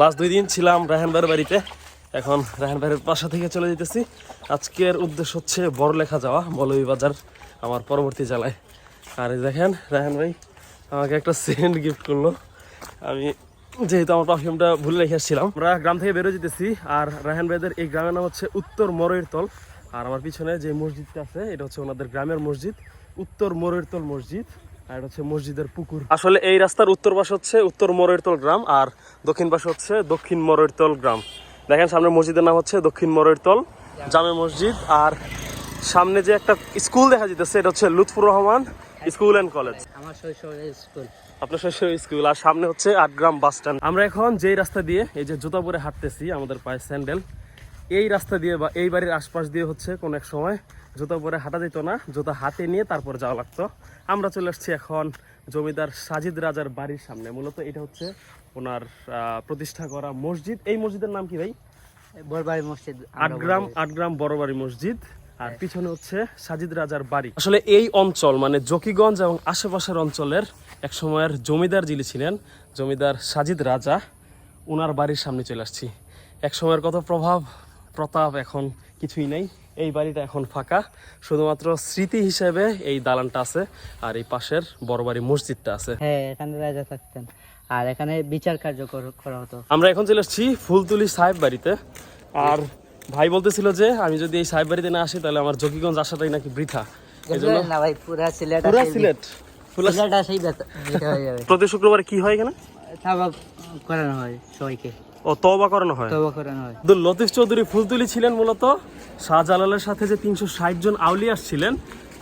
Last দুই দিন ছিলাম রাহান বাড়িতে। এখন রাহান ভাইয়ের বাসা থেকে চলে যেতেছি। আজকের উদ্দেশ্য হচ্ছে বড়লেখা যাওয়া, মৌলভীবাজার, আমার পরবর্তী জেলায়। আর দেখেন রাহান ভাই আমাকে একটা সেন্ট গিফট করল। আমি যেহেতু আমার পারফিউমটা ভুলে রেখে আমরা গ্রাম থেকে বেরো যেতেছি। আর রাহান ভাইদের এই গ্রামের নাম হচ্ছে উত্তর মরৈরতল আর আমার পিছনে যে মসজিদটা আছে, এটা হচ্ছে ওনাদের গ্রামের মসজিদ, উত্তর মরৈরতল মসজিদ। আর হচ্ছে মসজিদের পুকুর। আসলে এই রাস্তার উত্তর পাশে হচ্ছে উত্তর মরৈরতল গ্রাম আর দক্ষিণ পাশে হচ্ছে দক্ষিণ মরৈরতল গ্রাম। দেখেন সামনে মসজিদের নাম হচ্ছে দক্ষিণ মরৈরতল জামে মসজিদ আর সামনে যে একটা স্কুল দেখা যেতেছে এটা হচ্ছে Lutfur Rahman school and college. আমার শৈশবের স্কুল। আপনার শৈশব স্কুল আর সামনে হচ্ছে আটগ্রাম বাস স্ট্যান্ড। আমরা এখন যেই রাস্তা দিয়ে এই যে জুতা পরে হাঁটতেছি আমাদের পায়ে স্যান্ডেল এই রাস্তা দিয়ে বা এই বাড়ির আশপাশ দিয়ে হচ্ছে কোন এক সময় জুতা পরে হাঁটা যেত না জুতা হাতে নিয়ে তারপর যাওয়া লাগতো। আমরা চলে আসছি এখন জমিদার সাজিদ রাজার বাড়ির সামনে। মূলত এটা হচ্ছে ওনার প্রতিষ্ঠা করা মসজিদ। এই মসজিদের নাম কি ভাই? বরবাড়ি মসজিদ আটগ্রাম আটগ্রাম বড়বাড়ি মসজিদ। আর পিছনে হচ্ছে সাজিদ রাজার বাড়ি। আসলে এই অঞ্চল মানে জকিগঞ্জ এবং আশেপাশের অঞ্চলের এক সময়ের জমিদার যিনি ছিলেন জমিদার সাজিদ রাজা ওনার বাড়ির সামনে চলে আসছি। এক সময়ের কত প্রভাব প্রতাপ এখন কিছুই নেই। এই বাড়িটা এখন ফাঁকা। শুধুমাত্র স্মৃতি হিসেবে এই দালানটা আছে আর এই পাশের বড় বাড়ি মসজিদটা আছে। হ্যাঁ এখানে রাজা থাকতেন। আর এখানে বিচার কার্য করা হতো। আমরা এখন চলে এসেছি ফুলতুলি সাহেব বাড়িতে। আর ভাই বলতেছিল যে আমি যদি এই সাহেব বাড়িতে না আসি তাহলে আমার জকিগঞ্জ আসাটাই নাকি বৃথা। না ভাই পুরা সিলেট পুরা সিলেট। পুরা হয়ে যাবে। প্রতি শুক্রবার কি হয় এখানে? করানো হয় সবাইকে। ও তওবা করানো হয়? তওবা করানো হয়। আব্দুল লতিফ চৌধুরী ফুলতুলি ছিলেন মূলত। শাহজালালের সাথে যে তিনশো ষাট জন আউলিয়া ছিলেন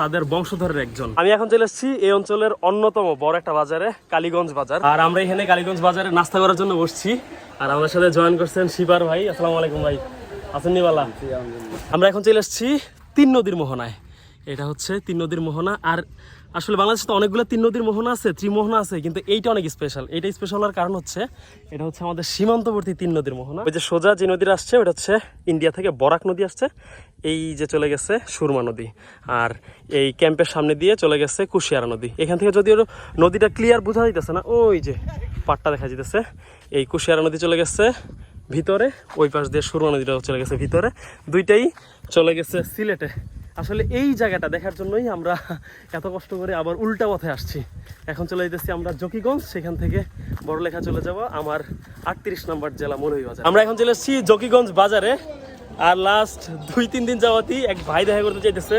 তাদের বংশধরের একজন। আমি এখন চলে এসেছি এই অঞ্চলের অন্যতম বড় একটা বাজারে কালীগঞ্জ বাজার। আর আমরা এখানে কালীগঞ্জ বাজারে নাস্তা করার জন্য বসছি। আর আমাদের সাথে জয়েন করছেন শিবার ভাই। আসসালামু আলাইকুম ভাই। আছেন আমরা এখন চলে এসেছি তিন নদীর মোহনায়। এটা হচ্ছে তিন নদীর মোহনা। আর আসলে বাংলাদেশে তো অনেকগুলো তিন নদীর মোহনা আছে, ত্রিমোহনা আছে, কিন্তু এইটা অনেক স্পেশাল এটা স্পেশাল হওয়ার কারণ হচ্ছে, এটা হচ্ছে আমাদের সীমান্তবর্তী তিন নদীর মোহনা। ওই যে সোজা যে নদীর আসছে, ওটা হচ্ছে ইন্ডিয়া থেকে বরাক নদী আসছে, এই যে চলে গেছে সুরমা নদী। আর এই ক্যাম্পের সামনে দিয়ে চলে গেছে কুশিয়ারা নদী। এখান থেকে যদিও নদীটা ক্লিয়ার বোঝা যাইতেছে না, ওই যে পাটটা দেখা যাইতেছে। এই কুশিয়ারা নদী চলে গেছে ভিতরে, ওই পাশ দিয়ে সুরমা নদীটা চলে গেছে ভিতরে। দুইটাই চলে গেছে সিলেটে। আসলে এই জায়গাটা দেখার জন্যই আমরা এত কষ্ট করে আবার উল্টা পথে আসছি। এখন চলে যেতেছি আমরা জকিগঞ্জ, সেখান থেকে বড়লেখা চলে যাব, আমার আটত্রিশ নম্বর জেলা মৌলভীবাজার। আমরা এখন চলে এসেছি জকিগঞ্জ বাজারে, আর লাস্ট দুই, তিন দিন যাওয়াতেই এক ভাই দেখা করতে চাইতেছে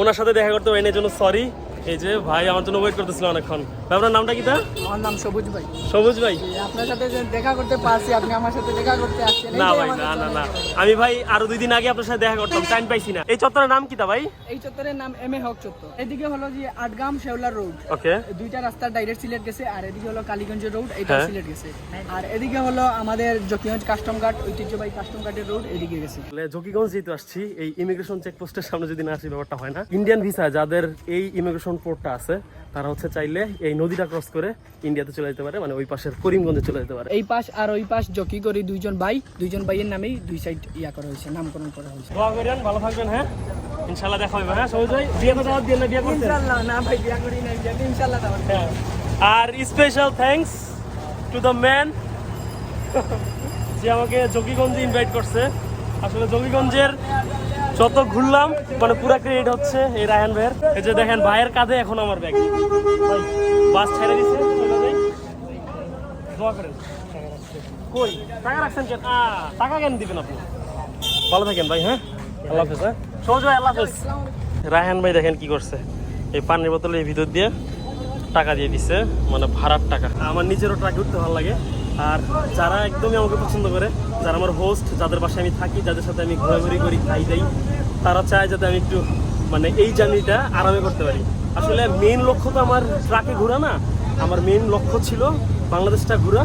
ওনার সাথে দেখা করতে পারিনি জন্য সরি এই যে ভাই আমার জন্য ওয়েট করতেছিল অনেকক্ষণ। আপনার নামটা কি তা? আমার নাম সবুজ ভাই। সবুজ ভাই। আপনার সাথে দেখা করতে পারছি আপনি আমার সাথে দেখা করতে আসছেন না ভাই না না না। আমি ভাই আরও দুই দিন আগে আপনার সাথে দেখা করতাম টাইম পাইছি না। এই চত্বরের নাম কি তা ভাই? এই চত্বরের নাম এম এ হক চত্বর। এদিকে হলো যে আটগাম শেওলা রোড। ওকে দুইটা রাস্তা ডাইরেক্ট সিলেট গেছে আর এদিকে হলো কালীগঞ্জ রোড এটা হ্যাঁ। সিলেট গেছে। আর এদিকে হলো আমাদের জকিগঞ্জ কাস্টম ঘাট ঐতিহ্যবাহী কাস্টম ঘাটের রোড এদিকে গেছে। জকিগঞ্জ যেহেতু আসছি এই ইমিগ্রেশন চেকপোস্টের সামনে যদি না আসি ব্যাপারটা হয় না। ইন্ডিয়ান ভিসা যাদের এই ইমিগ্রেশন পোর্টটা আছে তারা হচ্ছে চাইলে এই নদীটা ক্রস করে ইন্ডিয়াতে চলে যেতে পারে মানে ওই পাশের করিমগঞ্জে চলে যেতে পারে। এই পাশ আর ওই পাশ জকি করি দুইজন ভাই দুইজন ভাইয়ের নামেই দুই সাইড ইয়া করা হয়েছে নামকরণ করা হয়েছে। দোয়া করেন ভালো থাকবেন হ্যাঁ? ইনশাল্লাহ দেখা হবে হ্যাঁ? ভাই বিয়ে কথা দিয়ে না বিয়ে করছেন ইনশাল্লাহ না ভাই বিয়া করি নাই বিয়া ইনশাল্লাহ তাহলে হ্যাঁ। আর special thanks to the man যে আমাকে জকিগঞ্জে ইনভাইট করছে। আসলে জকিগঞ্জের যত ঘুরলাম মানে পুরা ক্রেডিট হচ্ছে এই রায়হান ভাইয়ের। এই যে দেখেন, ভাইয়ের কাঁধে এখন আমার ব্যাগ বাস ছেড়ে দিছে কই? টাকা রাখছেন কেন? টাকা কেন দিবেন আপনি? ভালো থাকেন ভাই হ্যাঁ? আল্লাহ হাফেজ হ্যাঁ? সহজ ভাই, আল্লাহ হাফেজ। রায়হান ভাই দেখেন কি করছে। এই পানির বোতলে এই ভিতর দিয়ে টাকা দিয়ে দিছে মানে ভাড়ার টাকা। আমার নিজেরও ট্রাকে উঠতে ভালো লাগে। আর যারা একদমই আমাকে পছন্দ করে যারা আমার হোস্ট যাদের বাসায় আমি থাকি যাদের সাথে আমি ঘোরাঘুরি করি খাই দেই তারা চায় যাতে আমি একটু মানে এই জার্নিটা আরামে করতে পারি। আসলে মেন লক্ষ্য তো আমার ট্রাকে ঘোরা না। আমার মেন লক্ষ্য ছিল বাংলাদেশটা ঘোরা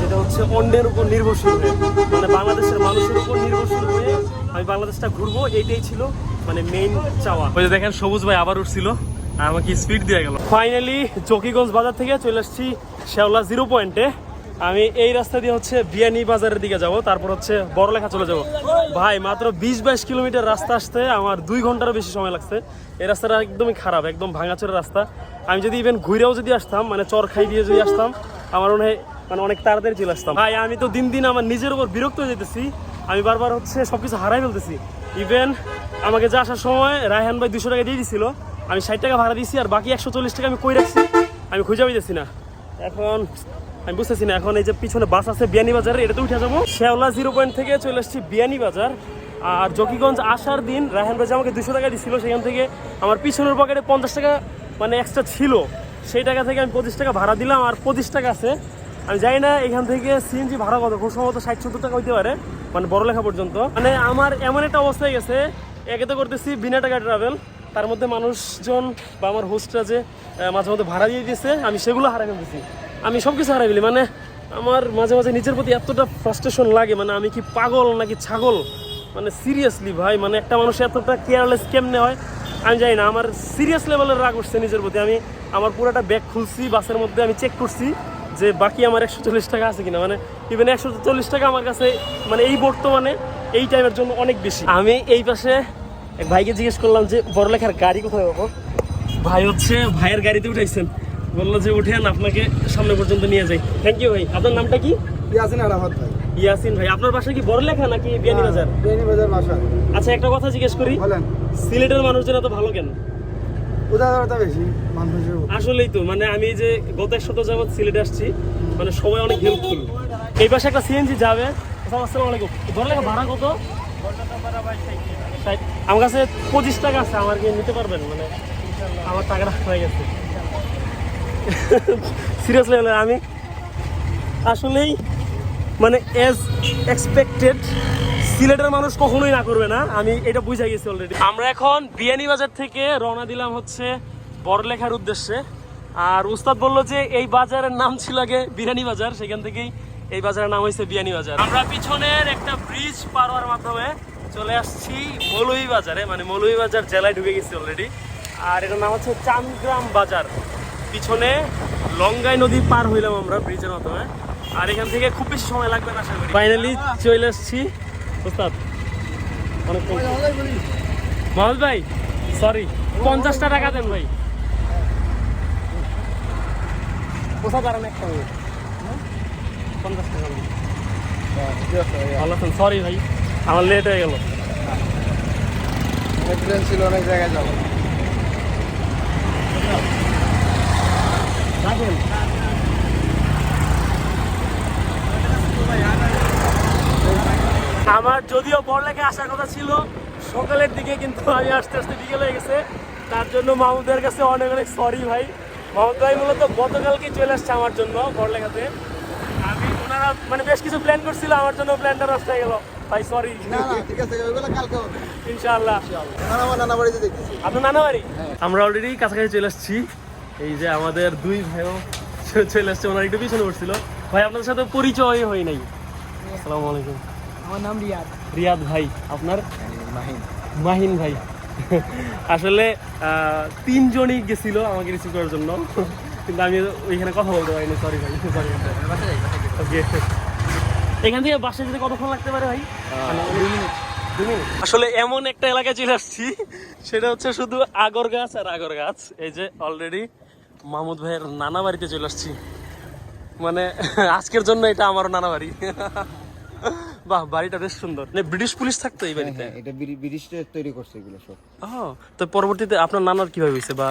যেটা হচ্ছে অন্যের উপর নির্ভরশীল হয়ে। মানে বাংলাদেশের মানুষের উপর নির্ভরশীল হয়ে আমি বাংলাদেশটা ঘুরবো এইটাই ছিল মানে মেইন চাওয়া। ওই যে দেখেন সবুজ ভাই আবার উঠছিল আর আমাকে স্পিড দিয়ে গেল। ফাইনালি চকিগঞ্জ বাজার থেকে চলে আসছি শেওলা জিরো পয়েন্টে আমি এই রাস্তা দিয়ে হচ্ছে বিয়ানি বাজারের দিকে যাব, তারপর হচ্ছে বড়লেখা চলে যাব। ভাই, মাত্র বিশ বাইশ কিলোমিটার রাস্তা আসতে আমার দুই ঘন্টারও বেশি সময় লাগছে। এই রাস্তাটা একদমই খারাপ, একদম ভাঙাচোরা রাস্তা। আমি যদি ইভেন ঘুরেও যদি আসতাম মানে চর খাই দিয়ে যদি আসতাম, আমার মনে হয় মানে অনেক তাড়াতাড়ি চলে আসতাম। ভাই, আমি তো দিন দিন আমার নিজের উপর বিরক্ত হয়ে যেতেছি। আমি বারবার হচ্ছে সব কিছু হারাই ফেলতেছি। ইভেন আমাকে যা আসার সময় রায়হান ভাই দুশো টাকা দিয়ে দিছিল, আমি ষাট টাকা ভাড়া দিয়েছি আর বাকি একশো চল্লিশ টাকা আমি কই রাখছি? আমি খুঁজে পাইতেছি না। এখন আমি বুঝতেছি না, এখন এই যে পিছনে বাস আছে বিয়ানি বাজারে এটাতে উঠে যাব। শেওলা জিরো পয়েন্ট থেকে চলে এসেছি বিয়ানি বাজার। আর জকিগঞ্জ আসার দিন রায়হান ভাই আমাকে দুশো টাকা দিছিল, সেখান থেকে আমার পিছনের পকেটে পঞ্চাশ টাকা মানে এক্সট্রা ছিল। সেই টাকা থেকে আমি পঁচিশ টাকা ভাড়া দিলাম, আর পঁচিশ টাকা আছে। আমি জানি না এখান থেকে সিএনজি ভাড়া কত খুব সম্ভবত ষাট সত্তর টাকা হইতে পারে মানে বড় লেখা পর্যন্ত। মানে আমার এমন একটা অবস্থা হয়ে গেছে, একে তো করতেছি বিনা টাকা ট্রাভেল তার মধ্যে মানুষজন বা আমার হোস্টরা যে মাঝে মধ্যে ভাড়া দিয়ে দিয়েছে, আমি সেগুলো হারাই ফেলতেছি। আমি সব কিছু হারাই ফেলি। মানে আমার মাঝে মাঝে নিজের প্রতি এতটা ফ্রাস্ট্রেশন লাগে মানে আমি কি পাগল নাকি ছাগল? মানে সিরিয়াসলি ভাই মানে একটা মানুষ এতটা কেয়ারলেস কেমনে হয়? আমি জানি না, আমার সিরিয়াস লেভেলের রাগ উঠছে নিজের প্রতি। আমি আমার পুরোটা ব্যাগ খুলছি বাসের মধ্যে আমি চেক করছি যে বাকি আমার একশো চল্লিশ টাকা আছে কিনা। মানে ইভেন একশো চল্লিশ টাকা আমার কাছে মানে এই বর্তমানে এই টাইমের জন্য অনেক বেশি। আমি এই পাশে এক ভাইকে জিজ্ঞেস করলাম যে বড়লেখার গাড়ি কোথায় পাবো ভাই হচ্ছে ভাইয়ের গাড়িতে উঠাইছেন। বলল যে উঠেন আপনাকে সামনে পর্যন্ত নিয়ে যাই। থ্যাংক ইউ ভাই। আপনার নামটা কি? ইয়াসিন আরাফাত ভাই। ইয়াসিন ভাই আপনার বাসা কি বড়লেখা নাকি বিয়ানীবাজার বেনি বাজার? বাসা। আচ্ছা একটা কথা জিজ্ঞেস করি। বলেন। সিলেটের মানুষজন এত ভালো কেন? উদারতা বেশি মানুষের আসলেই তো মানে আমি যে গত এক সপ্তাহ যাবত সিলেটে আসছি মানে সবাই অনেক হেল্পফুল এই পাশে একটা সিএনজি যাবে। আসসালামু আলাইকুম। বড়লেখা ভাড়া কত? ষাট। আমার কাছে পঁচিশ টাকা আছে, আমার কি নিতে পারবেন মানে আমার টাকাটা হয়ে গেছে। সিরিয়াসলি বলে আমি আসলেই মানে এজ এক্সপেক্টেড সিলেটের মানুষ কখনোই না করবে না, আমি এটা বুঝে গেছি অলরেডি আমরা এখন বিয়ানীবাজার থেকে রওনা দিলাম হচ্ছে বড়লেখার উদ্দেশ্যে। আর উস্তাদ বলল যে এই বাজারের নাম ছিল আগে বিরিয়ানি বাজার, সেখান থেকেই এই বাজারের নাম হয়েছে বিয়ানী বাজার। আমরা পিছনের একটা ব্রিজ পার হওয়ার মাধ্যমে চলে আসছি মৌলভী বাজারে মানে মৌলভী বাজার জেলায় ঢুকে গেছি অলরেডি আর এটার নাম হচ্ছে চান্দগ্রাম বাজার। পিছনে লঙ্গাই নদী পার হইলাম আমরা ব্রিজের মাধ্যমে। আর এখান থেকে খুব বেশি সময় লাগবে না আশা করি। ফাইনালি চলে আসছি। ওস্তাদ অনেক মহাজ ভাই সরি পঞ্চাশটা টাকা দেন ভাই। কোথা দাঁড়ান একটা পঞ্চাশ টাকা ভালো আছেন? সরি ভাই। আমার লেট হয়ে গেল। ট্রেন ছিল অনেক জায়গায় যাব। আমার যদিও পড়লেখে আসার কথা ছিল সকালের দিকে কিন্তু আমি আস্তে আস্তে বিকেল হয়ে গেছে। তার জন্য মাহমুদের কাছে অনেক অনেক সরি ভাই। মাহমুদ ভাই মূলত গতকালকে চলে আসছে আমার জন্য ওনারা মানে বেশ কিছু প্ল্যান করছিল আমার জন্য প্ল্যানটা নষ্ট হয়ে গেল। ভাই সরি না না ঠিক আছে ওইগুলো কালকে হবে। ইনশাআল্লাহ। আমার নানা বাড়িতে দেখতেছি। আপনার নানা বাড়ি? আমরা অলরেডি কাছাকাছি চলে আসছি। এই যে আমাদের দুই ভাইও চলে আসছে ওনার একটু পিছনে পড়ছিল ভাই আপনাদের সাথে পরিচয় হয় নাই। আসসালামু আলাইকুম। আমার নাম রিয়াদ। রিয়াদ ভাই আপনার? মাহিন। মাহিন ভাই। আসলে তিনজনই গেছিল আমাকে রিসিভ করার জন্য। কিন্তু আমি ওইখানে কথা বলতে পারিনি সরি ভাই সরি এখান থেকে বাসে যেতে কতক্ষণ লাগতে পারে ভাই? আসলে এমন একটা এলাকায় চলে আসছি সেটা হচ্ছে শুধু আগর গাছ আর আগর গাছ। এই যে অলরেডি মাহমুদ ভাইয়ের নানা বাড়িতে চলে আসছি। মানে আজকের জন্য এটা আমারও নানা বাড়ি। বাহ বাড়িটা বেশ সুন্দর। মানে ব্রিটিশ পুলিশ থাকতো এই বাড়িতে? হ্যাঁ এটা ব্রিটিশরা তৈরি করছে এগুলো সব। ও তো পরবর্তীতে আপনার নানার কীভাবে হয়েছে বা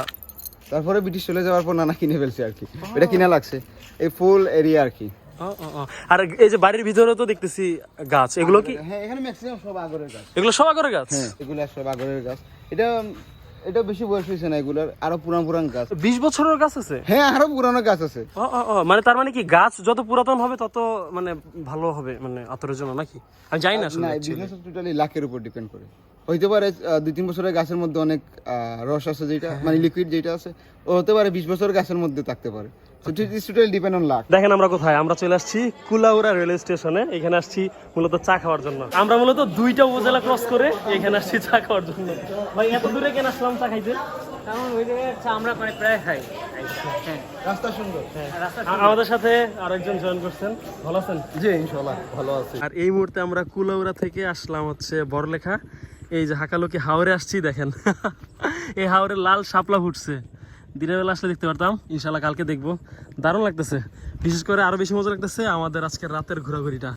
তারপরে ব্রিটিশ চলে যাওয়ার পর নানা কিনে ফেলছে আর কি। এটা কিনা লাগছে। এই ফুল এরিয়া আর কি। আর এই যে বাড়ির ভিতরে তো দেখতেছি গাছ। এগুলো কি? হ্যাঁ এখানে ম্যাক্সিমাম সব আগরের গাছ। এগুলো সব আগরে গাছ? হ্যাঁ এগুলো সব আগরের গাছ। এটা এটা বেশি বয়স হয়েছে না এগুলোর আরও পুরান পুরান গাছ। বিশ বছরের গাছ আছে? হ্যাঁ আরও পুরানো গাছ আছে। মানে তার মানে কি গাছ যত পুরাতন হবে তত মানে ভালো হবে মানে আতরের জন্য নাকি? আমি জানি না না বিজনেস টোটালি লাখের উপর ডিপেন্ড করে। হইতে পারে দুই তিন বছরের গাছের মধ্যে অনেক রস আছে যেটা হ্যাঁ, মানে লিকুইড যেটা আছে ও হতে পারে বিশ বছর গাছের মধ্যে থাকতে পারে। লাখ দেখেন আমরা কোথায় আমরা চলে আসছি কুলাউড়া রেলওয়ে স্টেশনে এখানে আসছি মূলত চা খাওয়ার জন্য। আমরা মূলত দুইটা উপজেলা ক্রস করে এখানে আসছি চা খাওয়ার জন্য। ভাই এত দূরে কেন আসলাম চা খাইতে? কারণ ওই জায়গায় চা আমরা প্রায় খাই। হ্যাঁ। রাস্তা সুন্দর। আমাদের সাথে আরেকজন জয়েন করছেন। ভালো আছেন? জি ইনশাল্লাহ ভালো আছে। আর এই মুহূর্তে আমরা কুলাউড়া থেকে আসলাম হচ্ছে বড়লেখা। এই যে হাকালোকে হাওরে আসছি, দেখেন। এই হাওরে লাল শাপলা ফুটছে। দিনের বেলা আসলে দেখতে পারতাম ইনশাল্লাহ কালকে দেখব। দারুণ লাগতেছে। বিশেষ করে আরও বেশি মজা লাগতেছে আমাদের আজকে রাতের ঘোরাঘুরিটা।